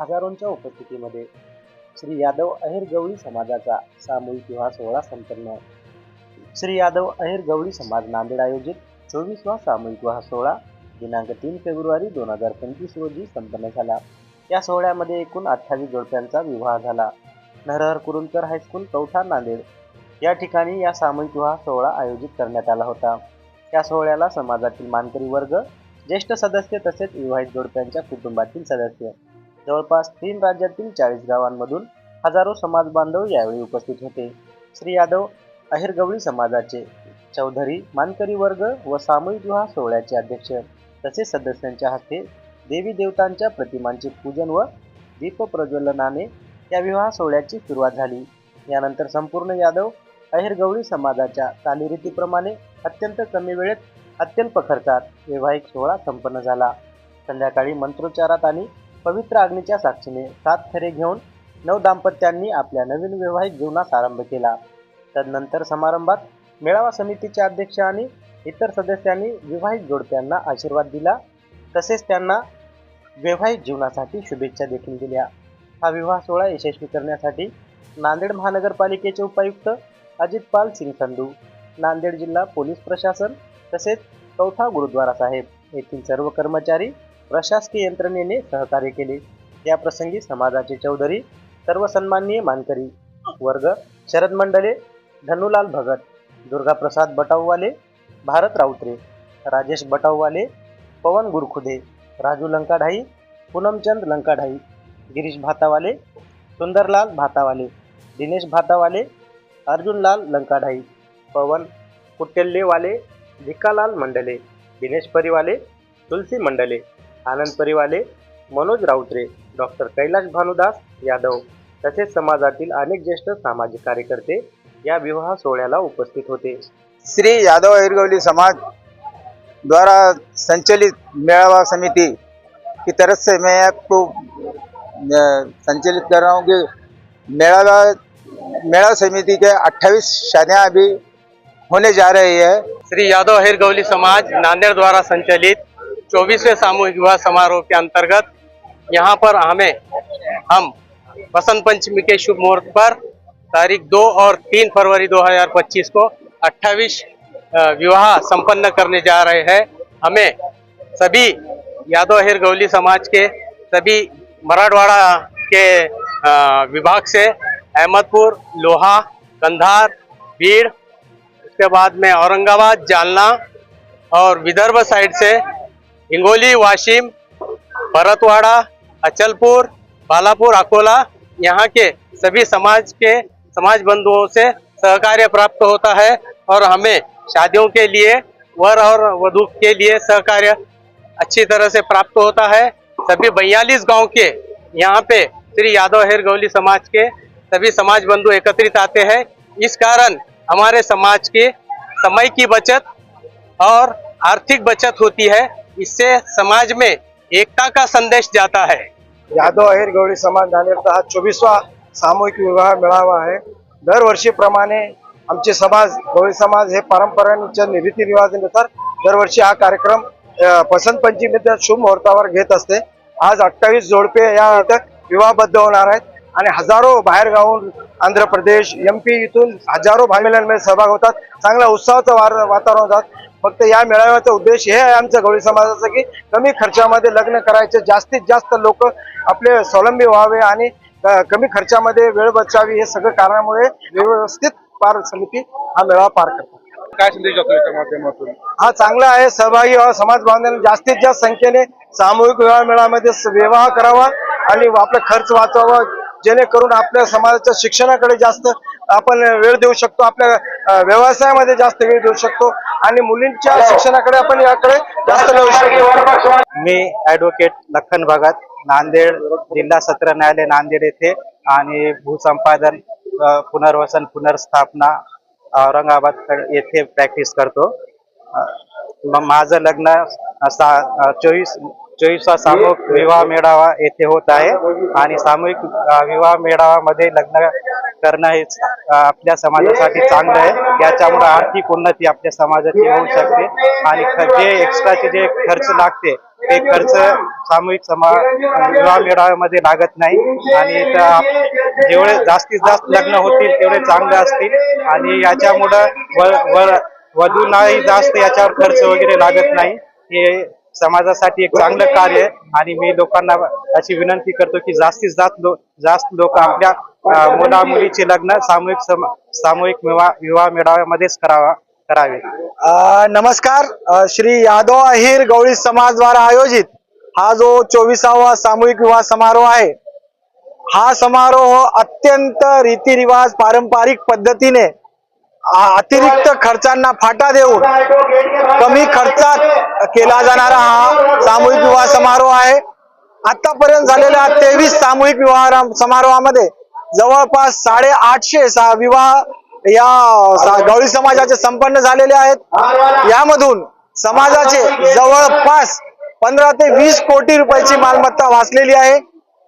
हजारोंच्या उपस्थितीमध्ये श्री यादव अहिर गवळी समाजाचा सामूहिक विवाह सोहळा संपन्न श्री यादव अहिर गवळी समाज नांदेड आयोजित चोवीसवा सामूहिक विवाह सोहळा दिनांक तीन फेब्रुवारी दोन हजार पंचवीस रोजी संपन्न झाला. या सोहळ्यामध्ये एकूण अठ्ठावीस जोडप्यांचा विवाह झाला. Narhar Kurundkar high school Kautha Nanded. या ठिकाणी या सामूहिक विवाह सोहळा आयोजित करण्यात आला होता. या सोहळ्याला समाजातील मानकरी वर्ग ज्येष्ठ सदस्य तसेच विवाहित जोडप्यांच्या कुटुंबातील सदस्य. जवळपास तीन राज्यातील चाळीस गावांमधून हजारो समाज बांधव यावेळी उपस्थित होते. श्री यादव अहिरगवळी समाजाचे चौधरी मानकरी वर्ग व सामूहिक विवाह सोहळ्याचे अध्यक्ष तसेच सदस्यांच्या हस्ते देवी देवतांच्या प्रतिमांचे पूजन व दीप प्रज्वलनाने या विवाह सोहळ्याची सुरुवात झाली. यानंतर संपूर्ण यादव अहिरगवळी समाजाच्या चालीरीतीप्रमाणे अत्यंत कमी वेळेत अत्यल्प खर्चात वैवाहिक सोहळा संपन्न झाला. संध्याकाळी मंत्रोच्चारात आणि पवित्र अग्नीच्या साक्षीने सात फेरे घेऊन नऊ दाम्पत्यांनी आपल्या नवीन वैवाहिक जीवनास आरंभ केला. तदनंतर समारंभात मेळावा समितीचे अध्यक्ष आणि इतर सदस्यांनी विवाहित जोडप्यांना आशीर्वाद दिला. तसेच त्यांना वैवाहिक जीवनासाठी शुभेच्छा देखील दिल्या. हा विवाह सोहळा यशस्वी करण्यासाठी नांदेड महानगरपालिकेचे उपायुक्त अजित पाल सिंग संधू नांदेड जिल्हा पोलीस प्रशासन तसेच चौथा गुरुद्वारा साहेब येथील सर्व कर्मचारी प्रशासकीय यंत्रणेने सहकार्य केले. या प्रसंगी समाजाचे चौधरी सर्व सन्माननीय मानकरी वर्ग शरद मंडले धनुलाल भगत दुर्गाप्रसाद बटाववाले भारत राऊत्रे राजेश बटाववाले पवन गुरखुदे राजू लंकाढाई पूनमचंद लंकाढाई गिरीश भातावाले सुंदरलाल भातावाले दिनेश भातावाले अर्जुनलाल लंकाढाई पवन कुट्टेल्लेवाले भिक्कालाल मंडले दिनेश परिवाले तुलसी मंडले आनंद परिवाले मनोज राऊत्रे डॉक्टर कैलाश भानुदास यादव तसेच समाजातील अनेक ज्येष्ठ सामाजिक कार्यकर्ते या विवाह सोहळ्याला उपस्थित होते. श्री यादव अहिरगौली समाज द्वारा संचालित मेळावा समिति की तरफ से मैं आपको संचालित कर रहा हूँ कि मेळावा मेळा समिति के 28 शादियाँ अभी होने जा रही है। श्री यादव अहिर गौली समाज नांदेड़ द्वारा संचालित चौबीसवें सामूहिक विवाह समारोह के अंतर्गत यहाँ पर हमें हम बसंत पंचमी के शुभ मुहूर्त पर तारीख दो और तीन फरवरी 2025 को 28 विवाह संपन्न करने जा रहे हैं। हमें सभी यादव अहिर गौली समाज के, सभी मराठवाड़ा के विभाग से अहमदपुर, लोहा, कंधार भीड़ उसके बाद में औरंगाबाद, जालना और विदर्भ साइड से हिंगोली, वाशिम, भरतवाड़ा, अचलपुर, बालापुर, अकोला, यहाँ के सभी समाज के समाज बंधुओं से सहकार्य प्राप्त होता है और हमें शादियों के लिए, वर और वधु के लिए सहकार्य अच्छी तरह से प्राप्त होता है। सभी बयालीस गाँव के यहाँ पे श्री यादव हेर गौली समाज के सभी समाज बंधु एकत्रित आते हैं। इस कारण हमारे समाज के समय की बचत और आर्थिक बचत होती है। इससे समाज में एकता का संदेश जाता है। यादव अहिर गवळी समाज नांदेडचा हा चोवीसवा सामूहिक विवाह मेळावा आहे. दरवर्षीप्रमाणे आमचे समाज गवळी समाज हे परंपरांच्या रीतिरिवाजानुसार दरवर्षी हा कार्यक्रम पसंत वसंत पंचमीच्या शुभ मुहूर्तावर घेत असते. आज अठ्ठावीस जोडपे या इथं विवाहबद्ध होणार आहेत आणि हजारो बाहेर गावून आंध्र प्रदेश एम पी इथून हजारो भामिलांमध्ये सहभाग होतात. चांगल्या उत्साहाचं वार वातावरण होतात. फक्त या मेळाव्याचा उद्देश हे आहे आमच्या गवळी समाजाचा की कमी खर्चामध्ये लग्न करायचे. जास्तीत जास्त लोक आपले स्वावलंबी व्हावे आणि कमी खर्चामध्ये वेळ बचावी हे सगळं कारणामुळे व्यवस्थित पार समिती हा मेळावा पार करतात. काय संदेश माध्यमातून? हा चांगला आहे. सहभागी व्हा. समाज बांधवांनी जास्तीत जास्त संख्येने सामूहिक विवाह मेळामध्ये विवाह करावा आणि आपला खर्च वाचवावा. जेणेकरून आपल्या समाजाच्या शिक्षणाकडे जास्त आपण वेळ देऊ शकतो आपल्या व्यवसायामध्ये जास्त वेळ देऊ शकतो आणि मुलींच्या शिक्षणाकडे आपण याकडे जास्त शकतो. मी ॲडव्होकेट लखन भगत नांदेड जिल्हा सत्र न्यायालय नांदेड येथे आणि भूसंपादन पुनर्वसन पुनर्स्थापना औरंगाबाद येथे प्रॅक्टिस करतो. माझं लग्न चोवीस चोवीसवा सामूहिक विवाह मेळावा येथे होत आहे. आणि सामूहिक विवाह मेळाव्यामध्ये लग्न करणं हे आपल्या समाजासाठी चांगलं आहे. याच्यामुळे आर्थिक उन्नती आपल्या समाजाची होऊ शकते. आणि ख- जे एक्स्ट्राचे जे खर्च लागते ते खर्च सामूहिक समा विवाह मेळाव्यामध्ये लागत नाही. आणि जेवढे जास्तीत जास्त लग्न होतील तेवढे चांगले असतील. आणि याच्यामुळं व व जास्त याच्यावर खर्च वगैरे लागत नाही. हे समाजासाठी एक चांगलं कार्य आहे आणि मी लोकांना अशी विनंती करतो की जास्तीत जास्त लो जास्त लोक आपल्या मुला मुलीचे लग्न सामूहिक सम सामूहिक विवाह विवाह मेळाव्यामध्येच करावा करावे. नमस्कार. श्री यादव अहिर गवळी समाज द्वारा आयोजित हा जो चोवीसावा सामूहिक विवाह समारोह आहे हा समारोह अत्यंत रीतिरिवाज पारंपरिक पद्धतीने अतिरिक्त खर्चांना फाटा देऊन कमी खर्चात केला जाणारा हा सामूहिक विवाह समारोह आहे. आतापर्यंत झालेल्या तेवीस सामूहिक विवाह समारोहामध्ये जवळपास साडे आठशे सा विवाह या गवळी समाजाचे संपन्न झालेले आहेत. यामधून समाजाचे जवळपास पंधरा ते वीस कोटी रुपयाची मालमत्ता वाचलेली आहे.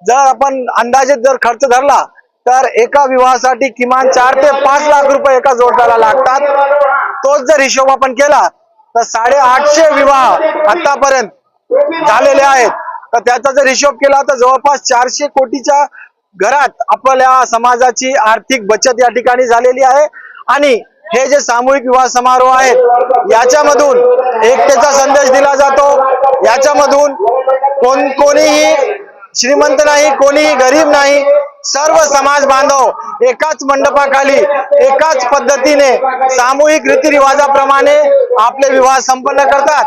जर आपण अंदाजे जर खर्च धरला तर एका विवाहासाठी किमान चार ते पाच लाख रुपये एका जोडदाराला लागतात. तोच जर हिशोब आपण केला तर साडे आठशे विवाह आतापर्यंत झालेले आहेत. तर त्याचा जर हिशोब केला तर जवळपास चारशे कोटीच्या घरात आपल्या समाजाची आर्थिक बचत या ठिकाणी झालेली आहे. आणि हे जे सामूहिक विवाह समारोह आहेत याच्यामधून एकतेचा संदेश दिला जातो. याच्यामधून कोण कोणीही श्रीमंत नाही कोणीही गरीब नाही सर्व समाज बांधव एकाच मंडपाखाली एकाच पद्धतीने सामूहिक रीतिरिवाजाप्रमाणे आपले विवाह संपन्न करतात.